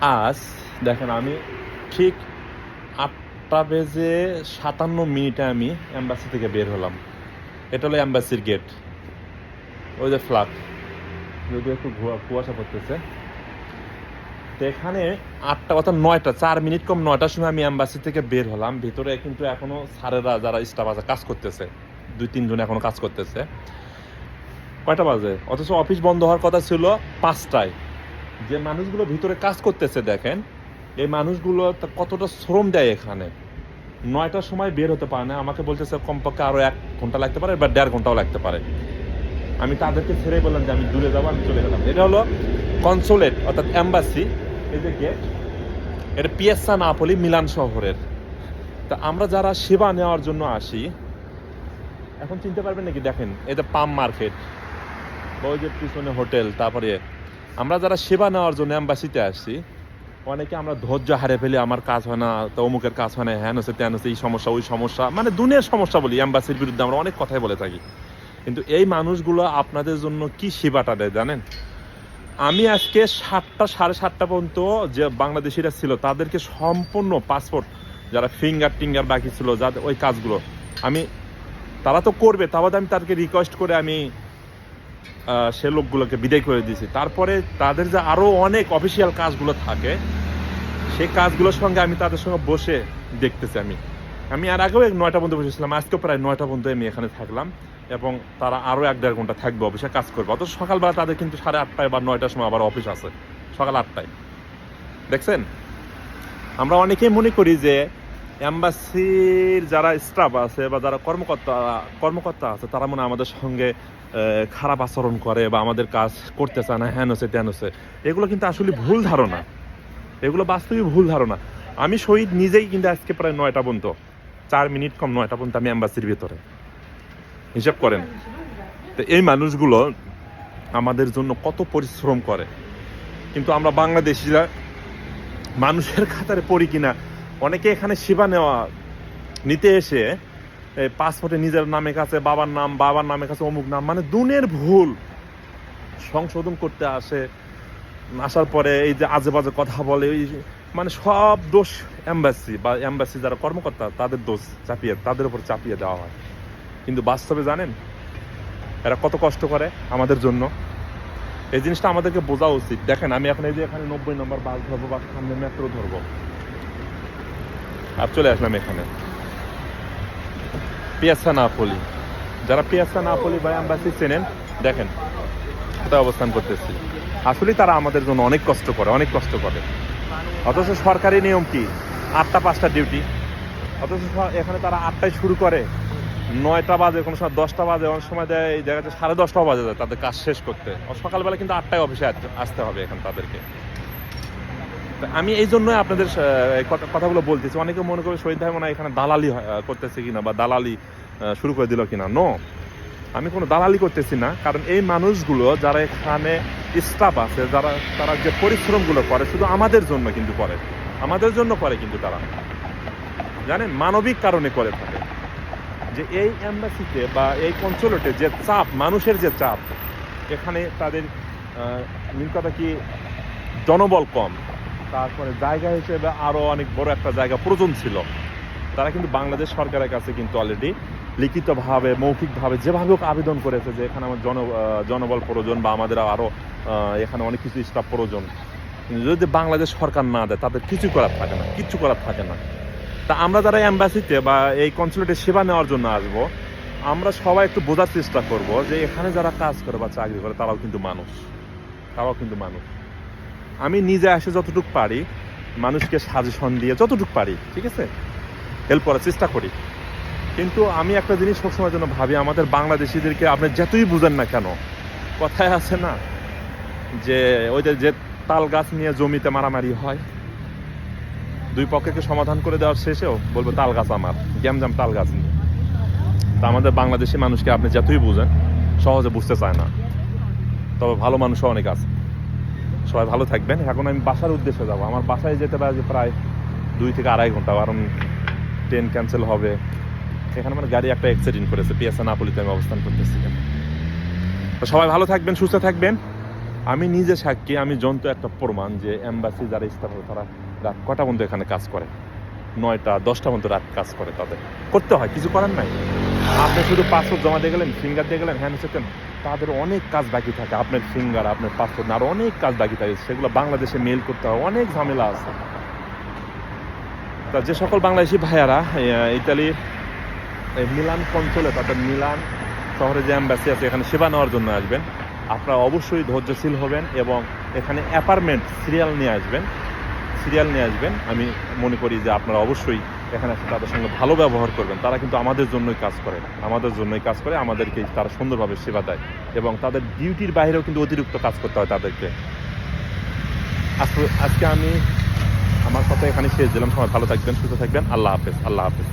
আজ, দেখেন আমি ঠিক আটটা বেজে সাতান্ন মিনিটে আমি অ্যাম্বাসি থেকে বের হলাম। এটা হলো অ্যাম্বাসির গেট ওই যে ফ্লাগ যদিও একটু কুয়াশা পড়তেছে। তো এখানে আটটা অর্থাৎ নয়টা, চার মিনিট কম নয়টার সময় আমি অ্যাম্বাসি থেকে বের হলাম। ভিতরে কিন্তু এখনও স্যারেরা যারা স্টাফ আছে, কাজ করতেছে। দুই, তিনজন এখনও কাজ করতেছে। কয়টা বাজে? অথচ অফিস বন্ধ হওয়ার কথা ছিল পাঁচটায়। যে মানুষগুলো ভিতরে কাজ করতেছে দেখেন, এই মানুষগুলো কতটা শ্রম দেয় এখানে? নয়টার সময় বের হতে পারে না। আমাকে বলতেছে, কমপক্ষে আরও এক ঘণ্টা লাগতে পারে বা দেড় ঘন্টাও লাগতে পারে। আমি তাদেরকে ছেড়ে বললাম যে, আমি দূরে যাব, আমি চলে গেলাম। এটা হলো কনসুলেট অর্থাৎ অ্যাম্বাসি এই যে গেট এটা পিয়াসা নাপলি মিলান শহরের। তা আমরা যারা সেবা নেওয়ার জন্য আসি, এখন চিনতে পারবেন নাকি? দেখেন এটা পাম মার্কেট, ওই যে পিছনে হোটেল, তারপরে আমরা যারা সেবা নেওয়ার জন্য অ্যাম্বাসিতে আসছি, অনেকে আমরা ধৈর্য হারে ফেলি, আমার কাজ হয় না, তো অমুকের কাজ হয় না, হ্যান হচ্ছে ত্যান হচ্ছে এই সমস্যা, ওই সমস্যা মানে দুনিয়ার সমস্যা বলি অ্যাম্বাসির বিরুদ্ধে আমরা অনেক কথাই বলে থাকি। কিন্তু এই মানুষগুলো আপনাদের জন্য কি সেবাটা দেয় জানেন? আমি আজকে সাতটা, সাড়ে সাতটা পর্যন্ত যে বাংলাদেশিরা ছিল, তাদেরকে সম্পূর্ণ পাসপোর্ট যারা ফিঙ্গার টিঙ্গার বাকি ছিল, যাদের ওই কাজগুলো, আমি, তারা তো করবে, তাও আমি তাদেরকে রিকোয়েস্ট করে আমি সে লোকগুলোকে বিদায় করে দিয়েছি। তারপরে তাদের যে আরও অনেক অফিসিয়াল কাজগুলো থাকে, সেই কাজগুলোর সঙ্গে আমি তাদের সঙ্গে বসে দেখতেছি আমি। আমি আর আগেও নয়টা পর্যন্ত বসেছিলাম, আজকেও প্রায় নয়টা পর্যন্ত আমি এখানে থাকলাম এবং তারা আরও এক দেড় ঘণ্টা থাকবে অফিসে কাজ করবে। অত সকালবেলা তাদের কিন্তু সাড়ে আটটায় বা নয়টার সময় আবার অফিস আছে, সকাল আটটায়। দেখছেন? আমরা অনেকেই মনে করি যে অ্যাম্বাসির যারা স্টাফ আছে বা যারা কর্মকর্তা কর্মকর্তা আছে, তারা মনে আমাদের সঙ্গে খারাপ আচরণ করে বা আমাদের কাজ করতে চায় না, হ্যান হচ্ছে, ত্যান হচ্ছে। এগুলো কিন্তু আসলে ভুল ধারণা। এগুলো বাস্তবিক ভুল ধারণা। আমি শহীদ নিজেই কিন্তু আজকে প্রায় নয়টা পর্যন্ত, চার মিনিট কম নয়টা পর্যন্ত আমি অ্যাম্বাসির ভিতরে। হিসাব করেন। তো এই মানুষগুলো আমাদের জন্য কত পরিশ্রম করে। কিন্তু আমরা বাংলাদেশিরা মানুষের খাতারে পড়ি কিনা অনেকে এখানে সেবা নেওয়া, নিতে এসে পাসপোর্টে নিজের নামে কাছে, বাবার নাম, বাবার নামে কাছে, অমুক নাম মানে দুনের ভুল সংশোধন করতে আসে। আসার পরে এই যে আজে বাজে কথা বলে ওই মানে সব দোষ এম্বাসি বা এম্বাসি যারা কর্মকর্তা, তাদের দোষ চাপিয়ে, তাদের উপর চাপিয়ে দেওয়া হয়। কিন্তু বাস্তবে জানেন, এরা কত কষ্ট করে আমাদের জন্য। এই জিনিসটা আমাদেরকে বোঝা উচিত। দেখেন, আমি এখন এই যে এখানে নব্বই নম্বর বাস ধরবো বা সামনে মেট্রো ধরবো। আর চলে আসলাম এখানে। পিয়াসা নাপলি। যারা পিয়াসা নাপলি বা অ্যাম্বাসি চেনেন, দেখেন কোথায় অবস্থান করতেছি। আসলে তারা আমাদের জন্য অনেক কষ্ট করে, অনেক কষ্ট করে। অথচ সরকারি নিয়ম কি? আটটা, পাঁচটা ডিউটি। অথচ এখানে তারা আটটায় শুরু করে। নয়টা বাজে, কোনো সময় দশটা বাজে, অনেক সময় দেয় এই জায়গাতে সাড়ে দশটাও বাজে যায় তাদের কাজ শেষ করতে। সকালবেলা কিন্তু আটটায় অফিসে আসতে- হবে এখন তাদেরকে। আমি এই জন্যই আপনাদের কথা- কথাগুলো বলতেছি। অনেকে মনে করে শহীদ ভাই মনে এখানে দালালি করতেছে কিনা বা দালালি শুরু করে দিল কিনা। নো আমি কোনো দালালি করতেছি না কারণ এই মানুষগুলো যারা এখানে স্টাফ আছে যারা তারা যে পরিশ্রমগুলো করে শুধু আমাদের জন্য কিন্তু করে। আমাদের জন্য করে কিন্তু তারা। জানেন মানবিক কারণে করে থাকে। যে এই অ্যাম্বাসিতে বা এই কনসুলেটে যে চাপ মানুষের যে চাপ এখানে তাদের আহ, কথা কি? জনবল কম। তারপরে জায়গা হিসেবে আরও অনেক বড় একটা জায়গা প্রয়োজন ছিল। তারা কিন্তু বাংলাদেশ সরকারের কাছে কিন্তু অলরেডি লিখিতভাবে, মৌখিকভাবে যেভাবে হোক আবেদন করেছে যে এখানে আমার জন জনবল প্রয়োজন বা আমাদের আরও এখানে অনেক কিছু স্টাফ প্রয়োজন। যদি বাংলাদেশ সরকার না দেয়, তাদের কিছু করার থাকে না কিচ্ছু করার থাকে না। তা আমরা যারা অ্যাম্বাসিতে বা এই কনসুলেটে সেবা নেওয়ার জন্য আসব, আমরা সবাই একটু বোঝার চেষ্টা করব যে এখানে যারা কাজ করে বা চাকরি করে, তারাও কিন্তু মানুষ। তারাও কিন্তু মানুষ। আমি নিজে আসে যতটুকু পারি, মানুষকে সাজেশন দিয়ে যতটুকু পারি, ঠিক আছে? হেল্প করার চেষ্টা করি। কিন্তু আমি একটা জিনিস সবসময় জন্য ভাবি, আমাদের বাংলাদেশিদেরকে আপনি যতই বুঝেন না কেন, কথায় আছে না? যে ওই যে তাল গাছ নিয়ে জমিতে মারামারি হয়, দুই পক্ষকে সমাধান করে দেওয়ার শেষেও বলব, তাল গাছ আমার, গ্যামজাম তাল গাছ নিয়ে। তা আমাদের বাংলাদেশি মানুষকে আপনি যতই বুঝেন, সহজে বুঝতে চায় না। তবে ভালো মানুষও অনেক আছে। সবাই ভালো থাকবেন। এখন আমি বাসার উদ্দেশ্যে যাব। আমার বাসায় যেতে পারে প্রায় দুই থেকে আড়াই ঘণ্টা। কারণ ট্রেন ক্যান্সেল হবে। এখানে মানে গাড়ি একটা অ্যাক্সিডেন্ট করেছে। পিয়াসা নাপলিতে আমি অবস্থান করতেছি। সবাই ভালো থাকবেন, সুস্থ থাকবেন। আমি নিজে সাক্ষী, আমি জন্ত একটা প্রমাণ যে এম্বাসি যারা স্টাফ তারা রাত কটা পর্যন্ত এখানে কাজ করে? নয়টা, দশটা পর্যন্ত রাত কাজ করে তাদের। করতে হয়, কিছু করার নাই। আপনি শুধু পাসপোর্ট জমা দিয়ে গেলেন ফিঙ্গার দিয়ে গেলেন, হ্যান্ড সেকেন তাদের অনেক কাজ বাকি থাকে। আপনার ফিঙ্গার আপনার পাসপোর্ট আর অনেক কাজ বাকি থাকে। সেগুলো বাংলাদেশে মেল করতে হয়, অনেক ঝামেলা আছে। তা যে সকল বাংলাদেশি ভাইয়ারা ইতালির মিলান অঞ্চলে তাদের মিলান শহরে যে অ্যাম্বাসি আছে, এখানে সেবা নেওয়ার জন্য আসবেন। আপনারা অবশ্যই ধৈর্যশীল হবেন এবং এখানে অ্যাপার্টমেন্ট সিরিয়াল নিয়ে আসবেন। সিরিয়াল নিয়ে আসবেন। আমি মনে করি যে আপনারা অবশ্যই এখানে আসে তাদের সঙ্গে ভালো ব্যবহার করবেন। তারা কিন্তু আমাদের জন্যই কাজ করে আমাদের জন্যই কাজ করে, আমাদেরকে তারা সুন্দরভাবে সেবা দেয় এবং তাদের ডিউটির বাইরেও কিন্তু অতিরিক্ত কাজ করতে হয় তাদেরকে। আজকে আমি আমার কথা এখানে শেষ দিলাম। সবাই ভালো থাকবেন, সুস্থ থাকবেন। আল্লাহ হাফেজ আল্লাহ হাফেজ।